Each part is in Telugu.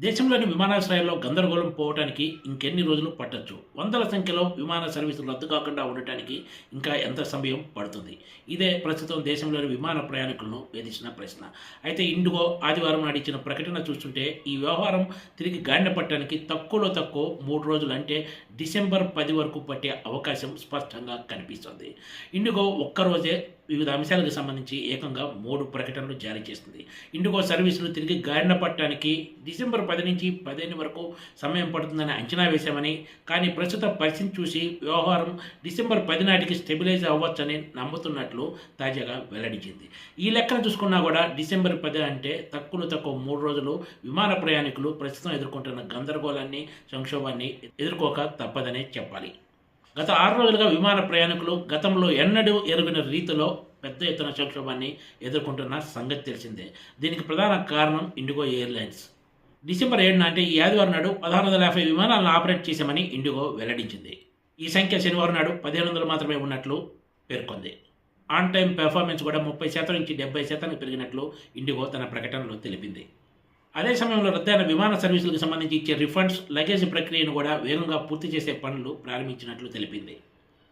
దేశంలోని విమానాశ్రయాల్లో గందరగోళం పోవటానికి ఇంకెన్ని రోజులు పట్టొచ్చు? వందల సంఖ్యలో విమాన సర్వీసులు రద్దు కాకుండా ఉండటానికి ఇంకా ఎంత సమయం పడుతుంది? ఇదే ప్రస్తుతం దేశంలోని విమాన ప్రయాణికులను వేధించిన ప్రశ్న. అయితే ఇండిగో ఆదివారం నాడు ఇచ్చిన ప్రకటన చూస్తుంటే ఈ వ్యవహారం తిరిగి గాడిన పట్టడానికి తక్కువలో తక్కువ మూడు రోజులు అంటే డిసెంబర్ పది వరకు పట్టే అవకాశం స్పష్టంగా కనిపిస్తుంది. ఇండిగో ఒక్కరోజే వివిధ అంశాలకు సంబంధించి ఏకంగా మూడు ప్రకటనలు జారీ చేస్తుంది. ఇండిగో సర్వీసులు తిరిగి గాడిన పట్టడానికి డిసెంబర్ పది నుంచి పదిహేను వరకు సమయం పడుతుందని అంచనా వేశామని కానీ ప్రస్తుత పరిస్థితి చూసి వ్యవహారం డిసెంబర్ పది నాటికి స్టెబిలైజ్ అవ్వచ్చని నమ్ముతున్నట్లు తాజాగా వెల్లడించింది. ఈ లెక్కను చూసుకున్నా కూడా డిసెంబర్ పది అంటే తక్కువ తక్కువ మూడు రోజులు విమాన ప్రయాణికులు ప్రస్తుతం ఎదుర్కొంటున్న గందరగోళాన్ని సంక్షోభాన్ని ఎదుర్కోక తప్పదనే చెప్పాలి. గత ఆరు రోజులుగా విమాన ప్రయాణికులు గతంలో ఎన్నడూ ఎరుగిన రీతిలో పెద్ద ఎత్తున సంక్షోభాన్ని ఎదుర్కొంటున్న సంగతి తెలిసిందే. దీనికి ప్రధాన కారణం ఇండిగో ఎయిర్లైన్స్. డిసెంబర్ ఏడున అంటే ఈ ఆదివారం నాడు పదహారు వందల యాభై విమానాలను ఆపరేట్ చేశామని ఇండిగో వెల్లడించింది. ఈ సంఖ్య శనివారం నాడు పదిహేను వందలు మాత్రమే ఉన్నట్లు పేర్కొంది. ఆన్ టైం పెర్ఫార్మెన్స్ కూడా ముప్పై శాతం నుంచి డెబ్బై శాతానికి పెరిగినట్లు ఇండిగో తన ప్రకటనలో తెలిపింది. అదే సమయంలో రద్దయిన విమాన సర్వీసులకు సంబంధించి ఇచ్చే రిఫండ్స్ లగేజ్ ప్రక్రియను కూడా వేగంగా పూర్తి చేసే పనులు ప్రారంభించినట్లు తెలిపింది.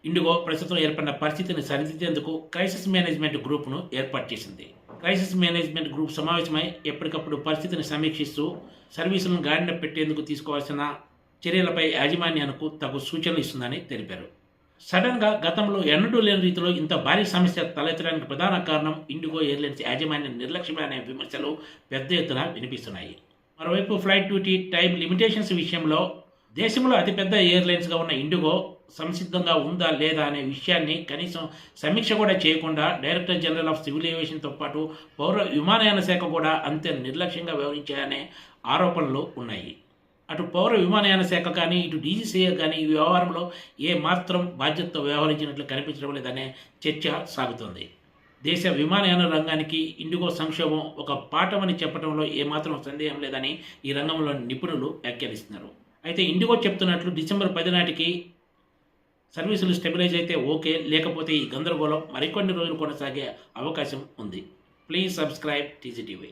ఇండిగో ప్రస్తుతం ఏర్పడిన పరిస్థితిని సరిదిద్దేందుకు క్రైసిస్ మేనేజ్మెంట్ గ్రూప్ను ఏర్పాటు చేసింది. క్రైసిస్ మేనేజ్మెంట్ గ్రూప్ సమావేశమై ఎప్పటికప్పుడు పరిస్థితిని సమీక్షిస్తూ సర్వీసులను గాడిన పెట్టేందుకు తీసుకోవాల్సిన చర్యలపై యాజమాన్యానికి తగు సూచనలు ఇస్తుందని తెలిపారు. సడన్గా గతంలో ఎన్నడూ లేని రీతిలో ఇంత భారీ సమస్య తలెత్తడానికి ప్రధాన కారణం ఇండిగో ఎయిర్లైన్స్ యాజమాన్య నిర్లక్ష్యమే అనే విమర్శలు పెద్ద ఎత్తున వినిపిస్తున్నాయి. మరోవైపు ఫ్లైట్ డ్యూటీ టైం లిమిటేషన్స్ విషయంలో దేశంలో అతిపెద్ద ఎయిర్లైన్స్గా ఉన్న ఇండిగో సంసిద్ధంగా ఉందా లేదా అనే విషయాన్ని కనీసం సమీక్ష కూడా చేయకుండా డైరెక్టర్ జనరల్ ఆఫ్ సివిల్ ఏవియేషన్తో పాటు పౌర విమానయాన శాఖ కూడా అంతే నిర్లక్ష్యంగా వ్యవహరించాయనే ఆరోపణలు ఉన్నాయి. అటు పౌర విమానయాన శాఖ కానీ ఇటు డీజీసీఏ కానీ ఈ వ్యవహారంలో ఏ మాత్రం బాధ్యతతో వ్యవహరించినట్లు కనిపించడం లేదనే చర్చ సాగుతోంది. దేశ విమానయాన రంగానికి ఇండిగో సంక్షోభం ఒక పాఠమని చెప్పడంలో ఏమాత్రం సందేహం లేదని ఈ రంగంలో నిపుణులు వ్యాఖ్యానిస్తున్నారు. అయితే ఇండిగో చెప్తున్నట్లు డిసెంబర్ పది నాటికి సర్వీసులు స్టెబిలైజ్ అయితే ఓకే లేకపోతే ఈ గందరగోళం మరికొన్ని రోజులు కొనసాగే అవకాశం ఉంది. Please subscribe TGTV